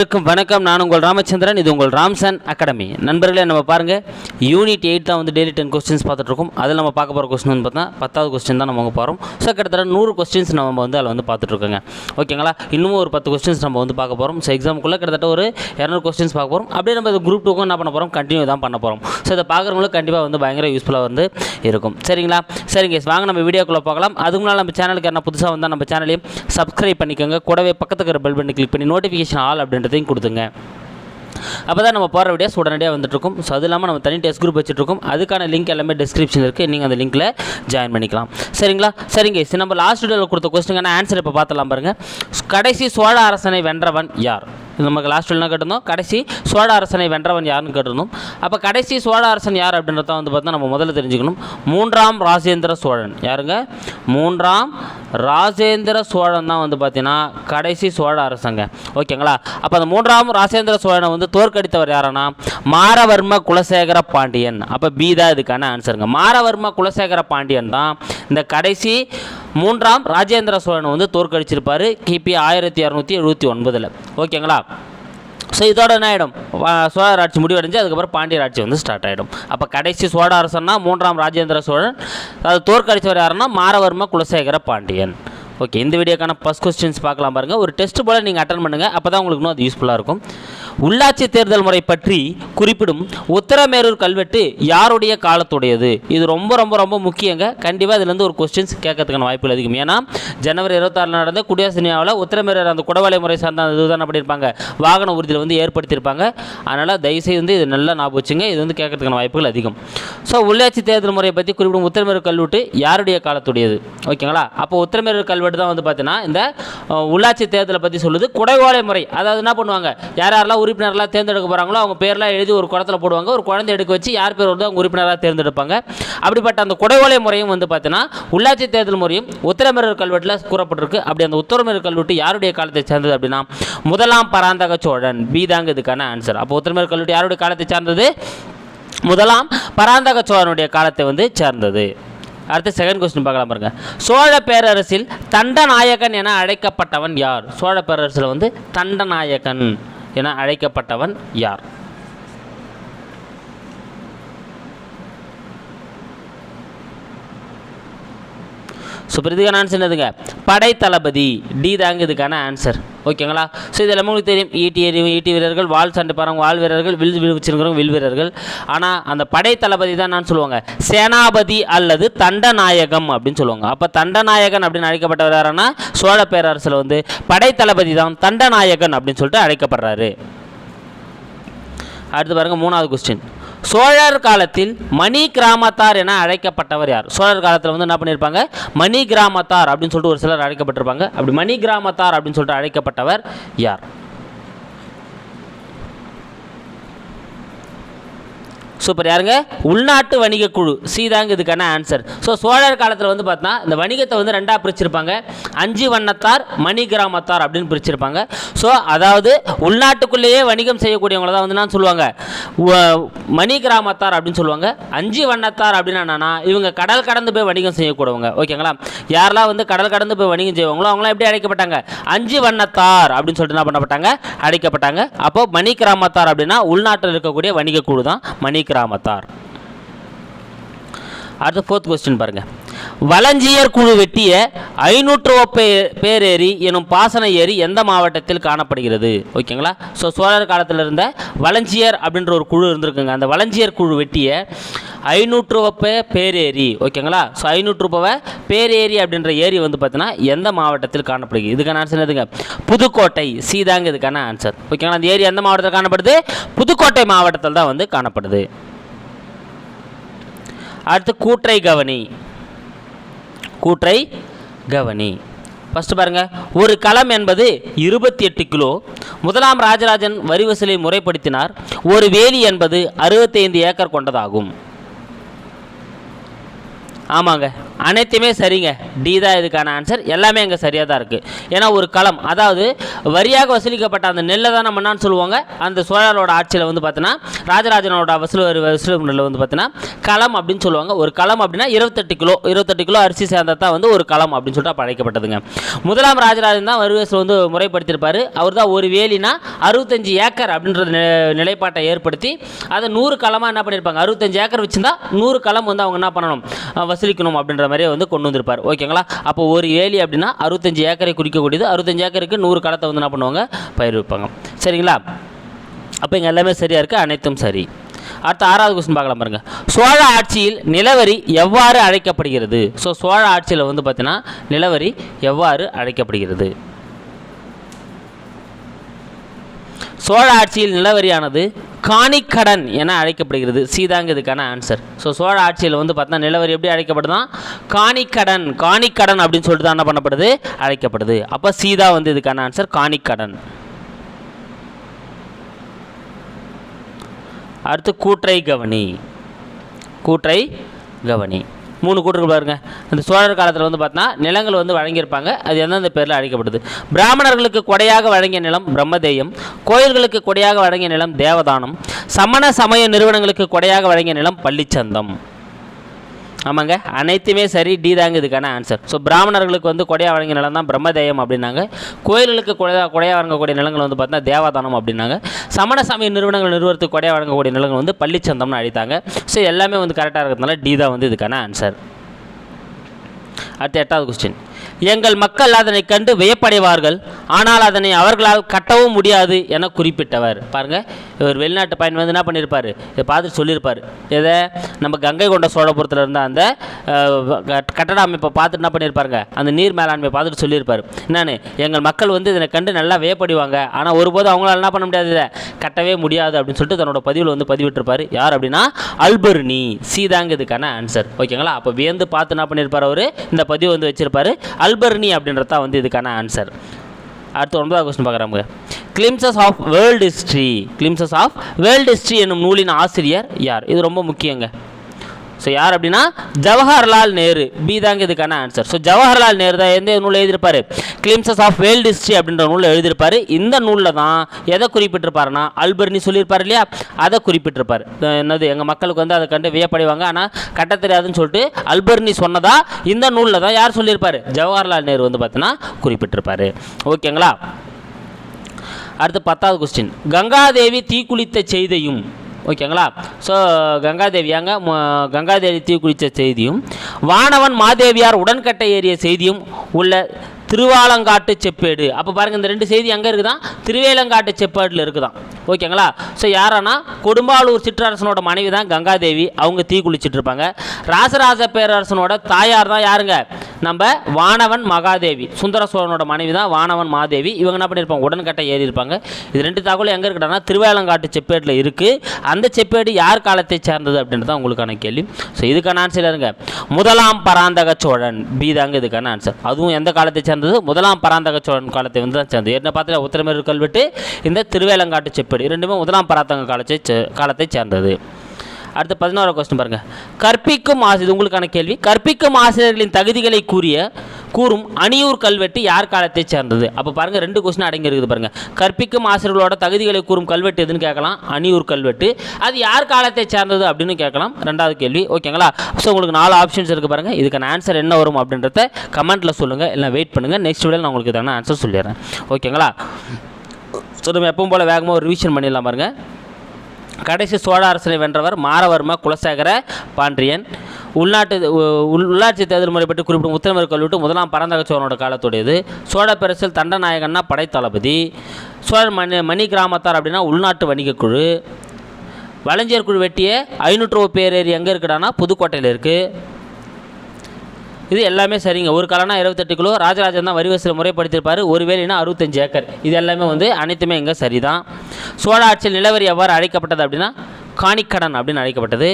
வணக்கம் வணக்கம். நான் உங்கள் ராமச்சந்திரன் இது உங்கள் ராம்சன் அகாடமி. நண்பர்களே நம்ம பாருங்கள் யூனிட் எயிட் தான் வந்து டெய்லி டென் கொஸ்டின்ஸ் பார்த்துட்டு இருக்கோம் அதில் நம்ம பார்க்க போகிற கொஸ்டின் வந்து பார்த்தா பத்தாவது கொஸ்டின் தான் நம்ம போகிறோம் ஸோ கிட்டத்தட்ட நூறு கொஸ்டின்ஸ் நம்ம வந்து அதில் வந்து பார்த்துட்ருக்கோங்க. ஓகேங்களா? இன்னும் ஒரு பத்து கொஸ்டின்ஸ் நம்ம வந்து பார்க்க போகிறோம் ஸோ எக்ஸாமுக்குள்ளே கிட்டத்தட்ட ஒரு இரநூறு கொஸ்டின்ஸ் பார்க்க போகிறோம் அப்படியே நம்ம இது குரூப் டூக்கும் என்ன பண்ண போகிறோம் கண்டினியூ தான் பண்ண போகிறோம் ஸோ இதை பார்க்குறவங்களுக்கு கண்டிப்பாக வந்து பயங்கர யூஸ்ஃபுல்லாக வந்து இருக்கும். சரிங்களா? சரிங்க வாங்க நம்ம வீடியோக்குள்ளே பார்க்கலாம் அதுக்கு முன்னால் நம்ம சேனலுக்கு என்ன புதுசாக வந்தால் நம்ம சேனலையும் சப்ஸ்கிரைப் பண்ணிக்கோங்க. கூடவே பக்கத்துக்கு பெல் பண்ணி கிளிக் பண்ணி நோட்டிஃபிகேஷன் ஆல் அப்படின்றதையும் கொடுத்துங்க. அப்போ தான் நம்ம போகிற வீடியோஸ் உடனடியாக வந்துட்டுருக்கும். ஸோ அது இல்லாமல் நம்ம தனி டெஸ்ட் குரூப் வச்சுட்ருக்கோம் அதுக்கான லிங்க் எல்லாமே டிஸ்கிரிப்ஷன் இருக்குது நீங்கள் அந்த லிங்க்கில் ஜாயின் பண்ணிக்கலாம். சரிங்களா? சரிங்க சரி நம்ம லாஸ்ட் வீடியோவில் கொடுத்த கொஸ்டினுக்கான ஆன்சர் இப்போ பார்த்துலாம் பாருங்கள் கடைசி சோழ அரசனை வென்றவன் யார்? இது நமக்கு லாஸ்ட் என்ன கேட்டிருந்தோம் கடைசி சோழ அரசனை வென்றவன் யாருன்னு கேட்டிருந்தோம். அப்போ கடைசி சோழ அரசன் யார் அப்படின்றத வந்து பார்த்தா நம்ம முதல்ல தெரிஞ்சுக்கணும். மூன்றாம் ராஜேந்திர சோழன். யாருங்க? மூன்றாம் ராஜேந்திர சோழன் தான் வந்து பார்த்தீங்கன்னா கடைசி சோழ அரசங்க. ஓகேங்களா அப்போ அந்த மூன்றாம் ராஜேந்திர சோழனை வந்து தோற்கடித்தவர் யாருன்னா? மாரவர்ம குலசேகர பாண்டியன். அப்போ பி தான் இதுக்கான ஆன்சருங்க மாரவர்ம குலசேகர பாண்டியன் தான் இந்த கடைசி மூன்றாம் ராஜேந்திர சோழனை வந்து தோற்கடிச்சிருப்பார். கிபி ஆயிரத்தி இரநூத்தி எழுபத்தி ஒன்பதில். ஓகேங்களா? ஸோ இதோட என்ன ஆகிடும் சோழர் ஆட்சி முடிவடைஞ்சு அதுக்கப்புறம் பாண்டியர் ஆட்சி வந்து ஸ்டார்ட் ஆகிடும் அப்போ கடைசி சோழ அரசன்னா மூன்றாம் ராஜேந்திர சோழன். அது தோற்கடிச்சவர் யாருன்னா மாரவர்ம குலசேகர பாண்டியன். ஓகே இந்த வீடியோக்கான ஃபஸ்ட் கொஸ்டின்ஸ் பார்க்கலாம் பாருங்கள் ஒரு டெஸ்ட் போல் நீங்கள் அட்டன் பண்ணுங்கள் அப்போ தான் உங்களுக்கு இன்னும் அது யூஸ்ஃபுல்லாக இருக்கும். உள்ளாட்சி தேர்தல் முறை பற்றி குறிப்பிடும் உத்தரமேரூர் கல்வெட்டு யாருடைய காலத்துடையது? இது ரொம்ப ரொம்ப ரொம்ப முக்கியங்க. கண்டிப்பாக இதுலேருந்து ஒரு கொஸ்டின்ஸ் கேட்கறதுக்கான வாய்ப்புகள் அதிகம். ஏன்னா ஜனவரி இருபத்தாறு நடந்த குடியரசு நியாவில் உத்தரமேரூர் அந்த குடவாலை முறை சார்ந்த அந்த இதுதான் பண்ணியிருப்பாங்க வாகன உறுதியில் வந்து ஏற்படுத்தியிருப்பாங்க. அதனால் தயவுசெய்து வந்து இது நல்லா ஞாபகம் வச்சுங்க. இது வந்து கேட்கறதுக்கான வாய்ப்புகள் அதிகம். ஸோ உள்ளாட்சி தேர்தல் முறையை பற்றி குறிப்பிடும் உத்தரமேரூர் கல்வெட்டு யாருடைய காலத்துடையது? ஓகேங்களா அப்போ உத்தரமேரூர் கல்வெட்டு தான் வந்து பார்த்தீங்கன்னா இந்த உள்ளாட்சி தேர்தலை பற்றி சொல்லுது. குடைவோலை முறை. அதாவது என்ன பண்ணுவாங்க? யார் யாரெல்லாம் உறுப்பினர்லாம் தேர்ந்தெடுக்க போகிறாங்களோ அவங்க பேர்லாம் எழுதி ஒரு குடத்தில் போடுவாங்க. ஒரு குழந்தை எடுக்க வச்சு யார் பேர் வந்து அவங்க உறுப்பினராக தேர்ந்தெடுப்பாங்க. அப்படிப்பட்ட அந்த குடைவோலை முறையும் வந்து பார்த்தீங்கன்னா உள்ளாட்சி தேர்தல் முறையும் உத்தரமேரூர் கல்வெட்டில் கூறப்பட்டிருக்கு. அப்படி அந்த உத்தரமேரூர் கல்வெட்டு யாருடைய காலத்தை சேர்ந்தது அப்படின்னா முதலாம் பராந்தக சோழன். பி தாங்க இதுக்கான ஆன்சர் அப்போ உத்தரமேரூர் கல்வெட்டு யாருடைய காலத்தை சார்ந்தது? முதலாம் பராந்தக சோழனுடைய காலத்தை வந்து சேர்ந்தது. அடுத்து செகண்ட் கொஸ்டின் பார்க்கலாம் பாருங்க. சோழ பேரரசில் தண்டநாயகன் என அழைக்கப்பட்டவன் யார்? சோழ பேரரசில் வந்து தண்டநாயகன் என அழைக்கப்பட்டவன் யார்? ஸோ இப்போ ஆன்சர் என்னதுங்க படை தளபதி டி தாங்க இதுக்கான ஆன்சர் ஓகேங்களா ஸோ இது எல்லாமே உங்களுக்கு தெரியும் ஈட்டி எறி ஈட்டி வீரர்கள் வால் சண்டை பாருங்க வால் வீரர்கள் வில் வச்சிருக்கிறவங்க வில் வீரர்கள். ஆனால் அந்த படை தளபதி தான் நான் சொல்லுவாங்க. சேனாபதி அல்லது தண்டநாயகம் அப்படின்னு சொல்லுவாங்க. அப்போ தண்டநாயகன் அப்படின்னு அழைக்கப்பட்டவர் யாருன்னா சோழ பேரரசில் வந்து படை தளபதி தான் தண்டநாயகன் அப்படின்னு சொல்லிட்டு அழைக்கப்படுறாரு. அடுத்து பாருங்கள் மூணாவது கொஸ்டின் சோழர் காலத்தில் மணி கிராமத்தார் என அழைக்கப்பட்டவர் யார்? சோழர் காலத்தில் வந்து என்ன பண்ணியிருப்பாங்க மணி கிராமத்தார் அப்படின்னு சொல்லிட்டு ஒரு சிலர் அழைக்கப்பட்டிருப்பாங்க. அப்படி மணி கிராமத்தார் அப்படின்னு சொல்லிட்டு அழைக்கப்பட்டவர் யார்? சூப்பர். யாருங்க? உள்நாட்டு வணிக குழு. சி தாங்க இதுக்கான ஆன்சர் ஸோ சோழர் காலத்தில் வந்து பார்த்தா இந்த வணிகத்தை வந்து ரெண்டாக பிரிச்சிருப்பாங்க. அஞ்சு வண்ணத்தார் மணி கிராமத்தார் அப்படின்னு பிரிச்சிருப்பாங்க. ஸோ அதாவது உள்நாட்டுக்குள்ளேயே வணிகம் செய்யக்கூடியவங்கள தான் வந்து நான் சொல்லுவாங்க. மணி கிராமத்தார் அப்படின்னு சொல்லுவாங்க. அஞ்சு வண்ணத்தார் அப்படின்னா என்னன்னா இவங்க கடல் கடந்து போய் வணிகம் செய்யக்கூடியவங்க. ஓகேங்களா? யாரெல்லாம் வந்து கடல் கடந்து போய் வணிகம் செய்வாங்களோ அவங்களாம் எப்படி அழைக்கப்பட்டாங்க அஞ்சு வண்ணத்தார் அப்படின்னு சொல்லிட்டு என்ன பண்ணப்பட்டாங்க? அழைக்கப்பட்டாங்க அப்போ மணி கிராமத்தார் அப்படின்னா உள்நாட்டில் இருக்கக்கூடிய வணிக குழு தான் மணி கிராமத்தார். அடுத்து ஃபோர்த் கொஸ்டின் பாருங்க. வளஞ்சியர் குழு வெட்டிய ஐநூற்று பேர் பேரேரி எனும் பாசன ஏரி எந்த மாவட்டத்தில் காணப்படுகிறது? ஓகேங்களா ஸோ சோழர் காலத்தில் இருந்த வளஞ்சியர் அப்படின்ற ஒரு குழு இருந்திருக்குங்க. அந்த வளஞ்சியர் குழு வெட்டிய ஐநூற்று பேரேரி ஓகேங்களா ஸோ ஐநூற்று பேரேரி அப்படின்ற ஏரி வந்து பார்த்தீங்கன்னா எந்த மாவட்டத்தில் காணப்படுகிறது? இதுக்கான ஆன்சர் எதுங்க புதுக்கோட்டை. சீதாங்க இதுக்கான ஆன்சர் ஓகேங்களா அந்த ஏரி எந்த மாவட்டத்தில் காணப்படுது? புதுக்கோட்டை மாவட்டத்தில் தான் வந்து காணப்படுது. அடுத்து கூற்றை கவனி. கூற்றை கவனி. ஃபஸ்ட்டு பாருங்கள் ஒரு களம் என்பது இருபத்தி எட்டு கிலோ. முதலாம் ராஜராஜன் வரி வசூலை முறைப்படுத்தினார். ஒரு வேலி என்பது அறுபத்தைந்து ஏக்கர் கொண்டதாகும். ஆமாங்க. அனைத்துமே சரிங்க. டி தான் இதுக்கான ஆன்சர் எல்லாமே அங்கே சரியாக தான் இருக்குது ஏன்னா ஒரு களம் அதாவது வரியாக வசூலிக்கப்பட்ட அந்த நெல்லை தான் நம்ம என்னன்னு சொல்லுவாங்க? அந்த சோழரோட ஆட்சியில் வந்து பார்த்தீங்கன்னா ராஜராஜனோட வசூல் வரி வசூல் நெல்லை வந்து பார்த்தீங்கன்னா களம் அப்படின்னு சொல்லுவாங்க. ஒரு களம் அப்படின்னா இருபத்தெட்டு கிலோ இருபத்தெட்டு கிலோ அரிசி சேர்ந்தால் தான் வந்து ஒரு களம் அப்படின்னு சொல்லிட்டு அப்ப அழைக்கப்பட்டதுங்க. முதலாம் ராஜராஜன் தான் வருவேசில் வந்து முறைப்படுத்தியிருப்பார். அவர் தான் ஒரு வேலினா அறுபத்தஞ்சு ஏக்கர் அப்படின்ற நிலைப்பாட்டை ஏற்படுத்தி அதை நூறு களமாக என்ன பண்ணியிருப்பாங்க? அறுபத்தஞ்சு ஏக்கர் வச்சுருந்தா நூறு களம் வந்து அவங்க என்ன பண்ணணும்? வசூலிக்கணும் அப்படின்ற மாதிரியே வந்து கொண்டு வந்திருப்பார். ஓகேங்களா? அப்போ ஒரு ஏலி அப்படின்னா அறுபத்தஞ்சு ஏக்கரை குறிக்கக்கூடியது. அறுபத்தஞ்சு ஏக்கருக்கு நூறு களத்தை வந்து என்ன பண்ணுவாங்க? பயிர் வைப்பாங்க சரிங்களா? அப்போ இங்கே எல்லாமே சரியாக இருக்குது அனைத்தும் சரி. அடுத்த ஆறாவது கொஸ்டின் பார்க்கலாம் பாருங்க. சோழ ஆட்சியில் நிலவரி எவ்வாறு அழைக்கப்படுகிறது? ஸோ சோழ ஆட்சியில் வந்து பார்த்தீங்கன்னா நிலவரி எவ்வாறு அழைக்கப்படுகிறது? சோழ ஆட்சியில் நிலவரியானது காணிக்கடன் என அழைக்கப்படுகிறது. சீதாங்க இதுக்கான ஆன்சர் ஸோ சோழ ஆட்சியில் வந்து பார்த்தா நிலவரி எப்படி அழைக்கப்படுதுன்னா காணிக்கடன் காணிக்கடன் அப்படின்னு சொல்லிட்டு தான் என்ன பண்ணப்படுது? அழைக்கப்படுது. அப்போ சீதா வந்து இதுக்கான ஆன்சர் காணிக்கடன். அடுத்து கூற்றை கவனி. கூற்றை கவனி. மூணு கூற்றுகள் பாருங்க. அந்த சோழர் காலத்தில் வந்து பார்த்தா நிலங்கள் வந்து வழங்கியிருப்பாங்க. அது எந்தெந்த பேரில் அழைக்கப்படுது? பிராமணர்களுக்கு கொடையாக வழங்கிய நிலம் பிரம்மதேயம் கோயில்களுக்கு கொடையாக வழங்கிய நிலம் தேவதானம் சமண சமய நிறுவனங்களுக்கு கொடையாக வழங்கிய நிலம் பள்ளிச்சந்தம். ஆமாங்க. அனைத்துமே சரி டி தாங்க இதுக்கான ஆன்சர் ஸோ பிராமணர்களுக்கு வந்து கொடையா வழங்கிய நிலம் தான் பிரம்மதேயம் அப்படின்னாங்க. கோயில்களுக்கு கொடையா கொடையா வழங்கக்கூடிய நிலங்கள் வந்து பார்த்தீங்கன்னா தேவதானம் அப்படின்னாங்க. சமண சமய நிறுவனங்கள் நிறுவனத்துக்கு கொடையா வழங்கக்கூடிய நிலங்கள் வந்து பள்ளிச்சந்தம்னு அழைத்தாங்க. ஸோ எல்லாமே வந்து கரெக்டாக இருக்கிறதுனால டி தான் வந்து இதுக்கான ஆன்சர் அடுத்த எட்டாவது கொஸ்டின் எங்கள் மக்கள் அதனை கண்டு வியப்படைவார்கள். ஆனால் அதனை அவர்களால் கட்டவும் முடியாது என குறிப்பிட்டவர். பாருங்க இவர் வெளிநாட்டு பயன் வந்து என்ன பண்ணியிருப்பார் இதை பார்த்துட்டு சொல்லியிருப்பார். இதை நம்ம கங்கை கொண்ட சோழபுரத்தில் இருந்த அந்த கட்- கட்டட அமைப்பை பார்த்துட்டு என்ன பண்ணியிருப்பாருங்க அந்த நீர் மேலாண்மையை பார்த்துட்டு சொல்லியிருப்பார். என்னன்னு? எங்கள் மக்கள் வந்து இதனை கண்டு நல்லா வியப்படைவாங்க. ஆனால் ஒருபோதும் அவங்களால என்ன பண்ண முடியாது இதை? கட்டவே முடியாது அப்படின்னு சொல்லிட்டு தன்னோட பதிவில் வந்து பதிவிட்டிருப்பார். யார் அப்படின்னா? அல்பர்னி. சீதாங்க இதுக்கான ஆன்சர் ஓகேங்களா? அப்போ வியந்து பார்த்து என்ன பண்ணியிருப்பார் அவர்? இந்த பதிவு வந்து வச்சிருப்பார். அல்பர்னி அப்படின்றது தான் வந்து இதுக்கான ஆன்சர் அடுத்து ஒன்பதாவது கொஸ்டின் பார்க்குறாங்க Glimpses of World History Glimpses of World History என்னும் நூலின் ஆசிரியர் யார்? இது ரொம்ப முக்கியங்க. ஸோ யார் அப்படின்னா? ஜவஹர்லால் நேரு. பி தாங்க இதுக்கான ஆன்சர் ஸோ ஜவஹர்லால் நேரு தான் எந்த நூல் எழுதியிருப்பார்? கிளிம்சஸ் ஆஃப் வேர்ல்டு ஹிஸ்ட்ரி அப்படின்ற நூலில் எழுதியிருப்பார். இந்த நூலில் தான் எதை குறிப்பிட்டிருப்பாருன்னா அல்பர்னி சொல்லியிருப்பார் இல்லையா? அதை குறிப்பிட்டிருப்பார். என்னது எங்கள் மக்களுக்கு வந்து அதை கண்டு வியப்படைவாங்க. ஆனால் கட்ட தெரியாதுன்னு சொல்லிட்டு அல்பர்னி சொன்னதா இந்த நூலில் தான் யார் சொல்லியிருப்பாரு? ஜவஹர்லால் நேரு வந்து பார்த்தீங்கன்னா குறிப்பிட்டிருப்பாரு. ஓகேங்களா? அடுத்து பத்தாவது கொஸ்டின் கங்காதேவி தீக்குளித்த செய்தியும் ஓகேங்களா? ஸோ கங்காதேவியாங்க ம- கங்காதேவி தீக்குளித்த செய்தியும் வானவன் மாதேவியார் உடன்கட்டை ஏறிய செய்தியும் உள்ள திருவாலங்காட்டு செப்பேடு. அப்போ பாருங்கள் இந்த ரெண்டு செய்தி எங்கே இருக்குதான் திருவேலங்காட்டு செப்பேடில் இருக்குதான் ஓகேங்களா? ஸோ யாரானா கொடும்பாலூர் சிற்றரசனோட மனைவி தான் கங்காதேவி அவங்க தீ குளிச்சுட்டு இருப்பாங்க. ராசராச பேரரசனோட தாயார் தான் யாருங்க? நம்ம வானவன் மகாதேவி. சுந்தர சோழனோட மனைவி தான் வானவன் மாதேவி. இவங்க என்ன பண்ணியிருப்பாங்க? உடன்கட்டை ஏறி இருப்பாங்க இது ரெண்டு தகவலும் எங்கே இருக்குடானா திருவேலங்காட்டு செப்பேட்டில் இருக்குது அந்த செப்பேடு யார் காலத்தை சேர்ந்தது அப்படின்றது தான் உங்களுக்கான கேள்வி. ஸோ இதுக்கான ஆன்சர் இருங்க முதலாம் பராந்தக சோழன். பி தாங்க இதுக்கான ஆன்சர் அதுவும் எந்த காலத்தை சேர்ந்தது? முதலாம் பராந்தக சோழன் காலத்தை வந்து தான் சேர்ந்தது. என்ன பார்த்தா உத்தரமேறு கல்வெட்டு? இந்த திருவேலங்காட்டு செப்பேடு. ரெண்டுமே முதலாம் பராந்தக காலத்தை காலத்தை சேர்ந்தது. அடுத்து பதினோரா கொஸ்டின் பாருங்க. கற்பிக்கும் ஆசிரியர் இது உங்களுக்கான கேள்வி. கற்பிக்கும் ஆசிரியர்களின் தகுதிகளை கூறிய கூறும் அணியூர் கல்வெட்டு யார் காலத்தை சேர்ந்தது? அப்போ பாருங்கள் ரெண்டு கொஸ்டின் அடங்கி இருக்குது கற்பிக்கும் ஆசிரியர்களோட தகுதிகளை கூறும் கல்வெட்டு எதுன்னு கேட்கலாம். அணியூர் கல்வெட்டு. அது யார் காலத்தை சேர்ந்தது அப்படின்னு கேட்கலாம். ரெண்டாவது கேள்வி. ஓகேங்களா ஸோ உங்களுக்கு நாலு ஆப்ஷன்ஸ் இருக்குது பாருங்கள் இதுக்கான ஆன்சர் என்ன வரும் அப்படின்றத கமெண்ட்டில் சொல்லுங்கள் இல்லை வெயிட் பண்ணுங்கள் நெக்ஸ்ட் வீடியோ நான் உங்களுக்கு இதான ஆன்சர் சொல்லிடுறேன். ஓகேங்களா ஸோ நம்ம எப்பவும் போல் வேகமாக ஒரு ரிவிஷன் பண்ணிடலாம் பாருங்கள் கடைசி சோழ அரசனை வென்றவர் மாரவர்ம குலசேகர பாண்டியன். உள்நாட்டு உள்- உள்ளாட்சி தேர்தல் முறை பற்றி குறிப்பிடும் உத்தரமேற்கு கல்வெட்டு முதலாம் பரந்தக சோழனோட காலத்துடையது. சோழ பேரரசில் தண்டநாயகன்னா படைத்தளபதி. சோழர் மணி மணி கிராமத்தார் அப்படின்னா உள்நாட்டு வணிகக் குழு. வளைஞ்சியர் குழு வெட்டிய ஐநூற்று பேரேரி எங்கே இருக்குடானா புதுக்கோட்டையில் இருக்குது இது எல்லாமே சரிங்க. ஒரு காலம்னா இருபத்தெட்டு கிலோ ராஜராஜன் தான் வரி வசூல் முறைப்படுத்தியிருப்பார் ஒரு வேலைனா அறுபத்தஞ்சு ஏக்கர். இது எல்லாமே வந்து அனைத்துமே இங்கே சரிதான். சோழ ஆட்சியில் நிலவரி எவ்வாறு அழைக்கப்பட்டது அப்படின்னா காணிக்கடன் அப்படின்னு அழைக்கப்பட்டது.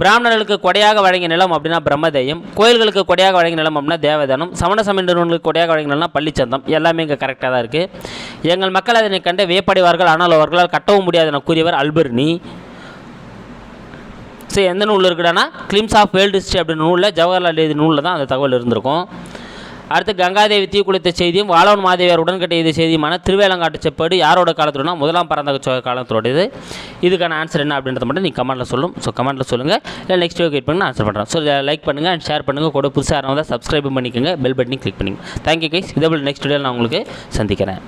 பிராமணர்களுக்கு கொடையாக வழங்கிய நிலம் அப்படின்னா பிரம்மதேயம். கோயில்களுக்கு கொடையாக வழங்கிய நிலம் அப்படின்னா தேவதானம். சமண சமய நிறுவனங்களுக்கு கொடையாக வழங்கிய நிலம்னா பள்ளிச்சந்தம். எல்லாமே இங்கே கரெக்டாக தான் இருக்குது எங்கள் மக்கள் அதனை கண்டு வியப்படைவார்கள் ஆனால் அவர்களால் கட்டவும் முடியாது என கூறியவர் அல்பர்னி ஸோ எந்த நூலில் இருக்குடானா கிளிம்ஸ் ஆஃப் வேர்ல்டு ஹிஸ்ட்ரி அப்படின்னு நூலில் ஜவஹர்லால் எழுதிய நூலில் தான் அந்த தகவல் இருந்திருக்கும். அடுத்து கங்காதேவி தீ குளித்த செய்தியும் வாழவன் மாதேவியார் உடன்கட்டை இது செய்தியுமான திருவேலங்காட்டு செப்பேடு யாரோட காலத்துலனா முதலாம் பரந்தக சோழ காலத்தோடது இதுக்கான ஆன்சர் என்ன அப்படின்றத மட்டும் நீங்கள் கமெண்ட்டில் சொல்லும். ஸோ கமெண்ட்டில் சொல்லுங்கள் இல்லை நெக்ஸ்ட் வீக் வெயிட் பண்ணி ஆன்சர் பண்ணுறேன் ஸோ லைக் பண்ணுங்கள் அண்ட் ஷேர் பண்ணுங்கள் கூட புதுசாக இருந்தால் சப்ஸ்கிரைப் பண்ணிக்கோங்க. பெல் பட்டனையும் கிளிக் பண்ணிக்கோங்க. தேங்க்யூ கைஸ் இதே போல் நெக்ஸ்ட் வீடியோவில் நான் உங்களுக்கு சந்திக்கிறேன்.